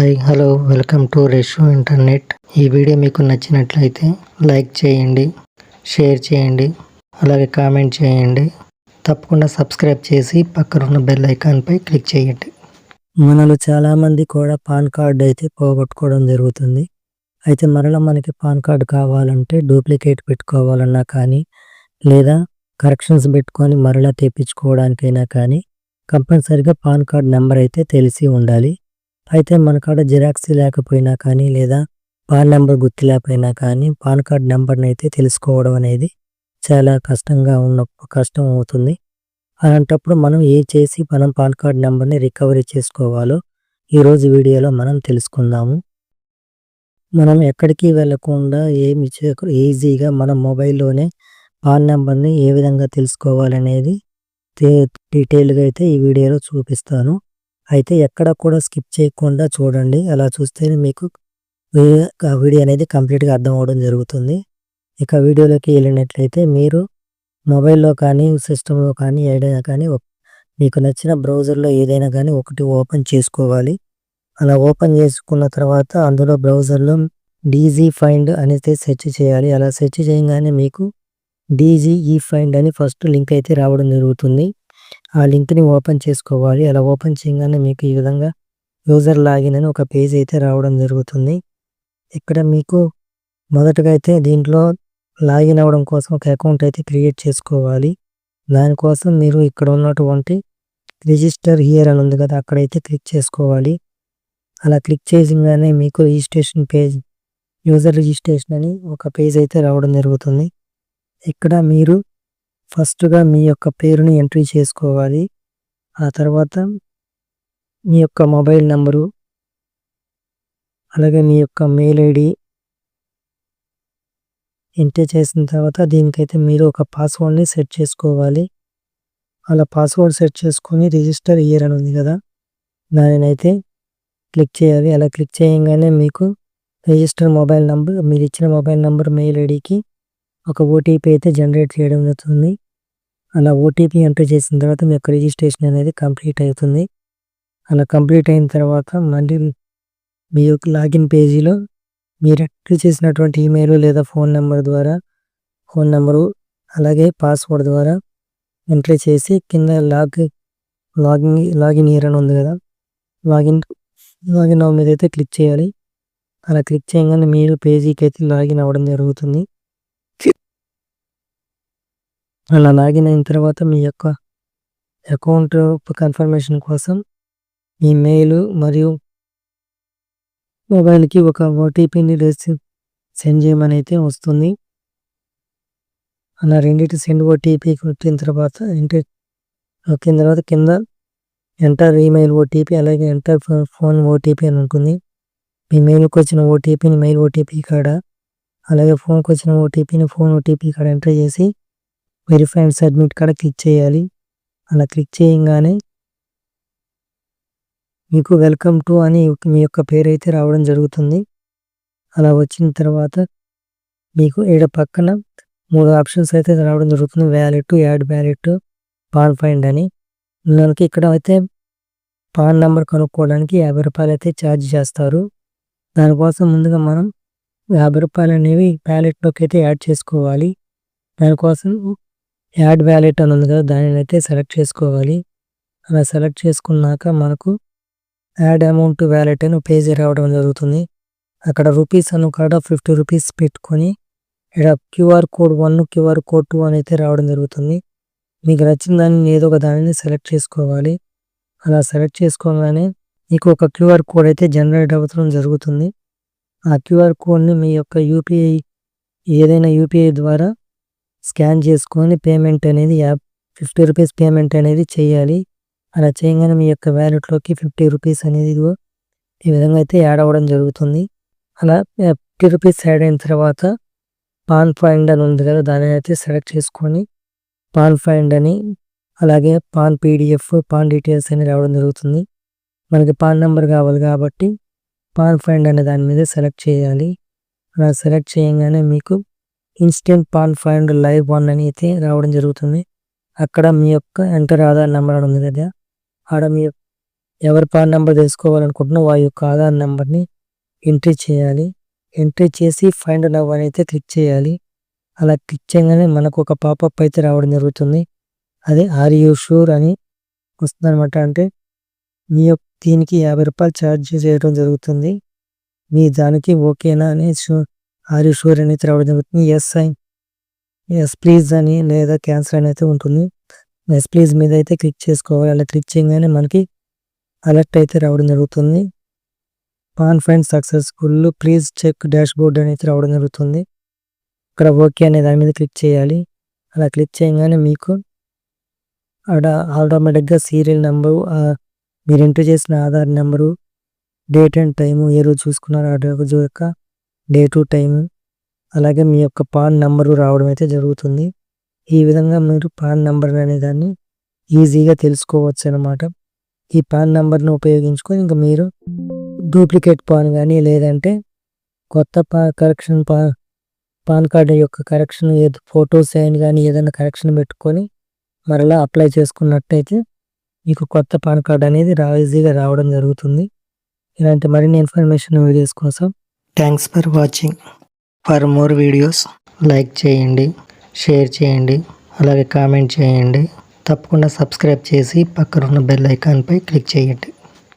Hi hello welcome to Resho internet. ఈ video మీకు నచ్చినట్లయితే లైక్ చేయండి షేర్ చేయండి అలాగే కామెంట్ చేయండి. తప్పకుండా సబ్స్క్రైబ్ చేసి పక్కనున్న బెల్ ఐకాన్పై క్లిక్ చేయండి. మనలో చాలామంది కూడా పాన్ కార్డు అయితే పోగొట్టుకోవడం జరుగుతుంది. అయితే మరలా మనకి పాన్ కార్డు కావాలంటే డూప్లికేట్ పెట్టుకోవాలన్నా కానీ లేదా కరెక్షన్స్ పెట్టుకొని మరలా తెప్పించుకోవడానికైనా కానీ కంపల్సరిగా పాన్ కార్డ్ నెంబర్ అయితే తెలిసి ఉండాలి. అయితే మన కాడ జిరాక్స్ లేకపోయినా కానీ లేదా పాన్ నెంబర్ గుర్తు లేకపోయినా కానీ పాన్ కార్డ్ నెంబర్ని అయితే తెలుసుకోవడం అనేది చాలా కష్టంగా ఉన్న కష్టం అవుతుంది. అలాంటప్పుడు మనం ఏ చేసి మనం పాన్ కార్డ్ నెంబర్ని రికవరీ చేసుకోవాలో ఈరోజు వీడియోలో మనం తెలుసుకుందాము. మనం ఎక్కడికి వెళ్ళకుండా ఏమి ఈజీగా మన మొబైల్లోనే పాన్ నెంబర్ని ఏ విధంగా తెలుసుకోవాలనేది డీటెయిల్గా అయితే ఈ వీడియోలో చూపిస్తాను. అయితే ఎక్కడ కూడా స్కిప్ చేయకుండా చూడండి. అలా చూస్తేనే మీకు వీడియో అనేది కంప్లీట్గా అర్థం అవ్వడం జరుగుతుంది. ఇక వీడియోలోకి వెళ్ళినట్లయితే మీరు మొబైల్లో కానీ సిస్టంలో కానీ ఏదైనా కానీ మీకు నచ్చిన బ్రౌజర్లో ఏదైనా కానీ ఒకటి ఓపెన్ చేసుకోవాలి. అలా ఓపెన్ చేసుకున్న తర్వాత అందులో బ్రౌజర్లో డీజీ ఫైండ్ అనేది సెర్చ్ చేయాలి. అలా సెర్చ్ చేయగానే మీకు డీజీ ఈ ఫైండ్ అని ఫస్ట్ లింక్ అయితే రావడం జరుగుతుంది. ఆ లింక్ని ఓపెన్ చేసుకోవాలి. అలా ఓపెన్ చేయగానే మీకు ఈ విధంగా యూజర్ లాగిన్ అని ఒక పేజ్ అయితే రావడం జరుగుతుంది. ఇక్కడ మీకు మొదటగా అయితే దీంట్లో లాగిన్ అవ్వడం కోసం ఒక అకౌంట్ అయితే క్రియేట్ చేసుకోవాలి. దానికోసం మీరు ఇక్కడ ఉన్నటువంటి రిజిస్టర్ హియర్ అని ఉంది కదా అక్కడైతే క్లిక్ చేసుకోవాలి. అలా క్లిక్ చేయగానే మీకు రిజిస్ట్రేషన్ పేజ్ యూజర్ రిజిస్ట్రేషన్ అని ఒక పేజ్ అయితే రావడం జరుగుతుంది. ఇక్కడ మీరు ఫస్ట్గా మీ యొక్క పేరుని ఎంట్రీ చేసుకోవాలి. ఆ తర్వాత మీ యొక్క మొబైల్ నెంబరు అలాగే మీ యొక్క మెయిల్ ఐడి ఎంటర్ చేసిన తర్వాత దీనికైతే మీరు ఒక పాస్వర్డ్ని సెట్ చేసుకోవాలి. అలా పాస్వర్డ్ సెట్ చేసుకొని రిజిస్టర్ ఇయర్ అని ఉంది కదా దానినైతే క్లిక్ చేయాలి. అలా క్లిక్ చేయగానే మీకు రిజిస్టర్ మొబైల్ నెంబర్ మీరు ఇచ్చిన మొబైల్ నెంబర్ మెయిల్ ఐడికి ఒక ఓటీపీ అయితే జనరేట్ చేయడం జరుగుతుంది. అలా ఓటీపీ ఎంటర్ చేసిన తర్వాత మీ యొక్క రిజిస్ట్రేషన్ అనేది కంప్లీట్ అవుతుంది. అలా కంప్లీట్ అయిన తర్వాత మళ్ళీ మీ యొక్క లాగిన్ పేజీలో మీరు ఎంటర్ చేసినటువంటి ఈమెయిల్ లేదా ఫోన్ నెంబర్ ద్వారా ఫోన్ నెంబరు అలాగే పాస్వర్డ్ ద్వారా ఎంట్రీ చేసి కింద లాగ్ లాగిన్ లాగిన్ ఇయర్ అని ఉంది కదా. లాగిన్ లాగిన్ అవ్వ మీద అయితే క్లిక్ చేయాలి. అలా క్లిక్ చేయగానే మీరు పేజీకి అయితే లాగిన్ అవ్వడం జరుగుతుంది. అలా లాగిన్ అయిన తర్వాత మీ యొక్క అకౌంట్ కన్ఫర్మేషన్ కోసం మీ మెయిల్ మరియు మొబైల్కి ఒక ఓటీపీని సెండ్ చేయమని అయితే వస్తుంది. అలా రెండింటి సెండ్ ఓటీపీ కొట్టిన తర్వాత ఎంటర్ వచ్చిన తర్వాత కింద ఎంటర్ ఈమెయిల్ ఓటీపీ అలాగే ఎంటర్ ఫోన్ ఓటీపీ అని ఉంటుంది. మీ మెయిల్కి వచ్చిన ఓటీపీని మెయిల్ ఓటీపీ కాడ అలాగే ఫోన్కి వచ్చిన ఓటీపీని ఫోన్ ఓటీపీ కాడ ఎంటర్ చేసి వెరిఫై అండ్ సబ్మిట్ కాడ క్లిక్ చేయాలి. అలా క్లిక్ చేయగానే మీకు వెల్కమ్ టు అని మీ యొక్క పేరు అయితే రావడం జరుగుతుంది. అలా వచ్చిన తర్వాత మీకు ఈడ పక్కన మూడు ఆప్షన్స్ అయితే రావడం జరుగుతుంది. Wallet add wallet PAN find అని. మనకి ఇక్కడ అయితే పాన్ నెంబర్ కనుక్కోవడానికి యాభై రూపాయలు అయితే ఛార్జ్ చేస్తారు. దానికోసం ముందుగా మనం యాభై రూపాయలు అనేవి వ్యాలెట్లోకి అయితే యాడ్ చేసుకోవాలి. దానికోసం యాడ్ వ్యాలెట్ అని ఉంది కదా దానిని అయితే సెలెక్ట్ చేసుకోవాలి. అలా సెలెక్ట్ చేసుకున్నాక మనకు యాడ్ అమౌంట్ వ్యాలెట్ అని పేజ్ రావడం జరుగుతుంది. అక్కడ రూపీస్ అను కాడ ఫిఫ్టీ రూపీస్ పెట్టుకొని ఇక్కడ QR code one QR code two అని అయితే రావడం జరుగుతుంది. మీకు నచ్చిన దాన్ని ఏదో ఒక దానిని సెలెక్ట్ చేసుకోవాలి. అలా సెలెక్ట్ చేసుకోగానే మీకు ఒక క్యూఆర్ కోడ్ అయితే జనరేట్ అవ్వడం జరుగుతుంది. ఆ క్యూఆర్ కోడ్ని మీ యొక్క యూపీఐ ఏదైనా యూపీఐ ద్వారా స్కాన్ చేసుకొని పేమెంట్ అనేది యాప్ ఫిఫ్టీ రూపీస్ పేమెంట్ అనేది చేయాలి. అలా చేయగానే మీ యొక్క వ్యాలెట్లోకి ఫిఫ్టీ రూపీస్ అనేది ఈ విధంగా అయితే యాడ్ అవ్వడం జరుగుతుంది. అలా ఫిఫ్టీ రూపీస్ యాడ్ అయిన తర్వాత పాన్ ఫైండ్ అని ఉంది కదా దాన్ని అయితే సెలెక్ట్ చేసుకొని పాన్ ఫైండ్ అని అలాగే పాన్ పీడిఎఫ్ పాన్ డీటెయిల్స్ అని రావడం జరుగుతుంది. మనకి పాన్ నెంబర్ కావాలి కాబట్టి పాన్ ఫైండ్ అనే దాని మీద సెలెక్ట్ చేయాలి. అలా సెలెక్ట్ చేయగానే మీకు instant PAN find live one అని అయితే రావడం జరుగుతుంది. అక్కడ మీ యొక్క ఎంటర్ ఆధార్ నెంబర్ అని ఉంది కదా. ఆడ మీ ఎవరి పాన్ నెంబర్ తెలుసుకోవాలనుకుంటున్నా వారి యొక్క ఆధార్ నెంబర్ని ఎంట్రీ చేయాలి. ఎంట్రీ చేసి ఫైండ్ నవ్ అని అయితే క్లిక్ చేయాలి. అలా క్లిక్ చేయగానే మనకు ఒక పాపప్ అయితే రావడం జరుగుతుంది. అదే ఆర్ యూ షూర్ అని వస్తుంది అనమాట అంటే మీ యొక్క దీనికి యాభై రూపాయలు ఛార్జ్ చేయడం జరుగుతుంది. మీ దానికి ఓకేనా అని ఆర్ యూ షూర్ అని రావడం జరుగుతుంది. ఎస్ ఐ ఎస్ ప్లీజ్ అని లేదా క్యాన్సర్ అని అయితే ఉంటుంది. ఎస్ ప్లీజ్ మీద అయితే క్లిక్ చేసుకోవాలి. అలా క్లిక్ చేయగానే మనకి అలర్ట్ అయితే రావడం జరుగుతుంది. PAN find successful please check dashboard అని అయితే రావడం జరుగుతుంది. ఇక్కడ ఓకే అనే దాని మీద క్లిక్ చేయాలి. అలా క్లిక్ చేయగానే మీకు అక్కడ ఆటోమేటిక్గా సీరియల్ నెంబరు మీరు ఎంటర్ చేసిన Aadhaar number date and time ఏ రోజు చూసుకున్నారు ఆ రోజు యొక్క డేటు టైం అలాగే మీ యొక్క పాన్ నెంబరు రావడం అయితే జరుగుతుంది. ఈ విధంగా మీరు పాన్ నెంబర్ అనే దాన్ని ఈజీగా తెలుసుకోవచ్చు అనమాట ఈ పాన్ నెంబర్ను ఉపయోగించుకొని ఇంకా మీరు డూప్లికేట్ పాన్ కానీ లేదంటే కొత్త పా కరెక్షన్ పా పాన్ కార్డు యొక్క కరెక్షన్ ఏదో ఫొటోస్ అయిన కానీ ఏదైనా కరెక్షన్ పెట్టుకొని మరలా అప్లై చేసుకున్నట్టయితే మీకు కొత్త పాన్ కార్డ్ అనేది రా ఈజీగా రావడం జరుగుతుంది. ఇలాంటి మరిన్ని ఇన్ఫర్మేషన్ వీడియోస్ కోసం thanks for watching for more videos like చేయండి షేర్ చేయండి అలాగే కామెంట్ చేయండి. తప్పకుండా సబ్స్క్రైబ్ చేసి పక్కనున్న బెల్ ఐకాన్పై క్లిక్ చేయండి.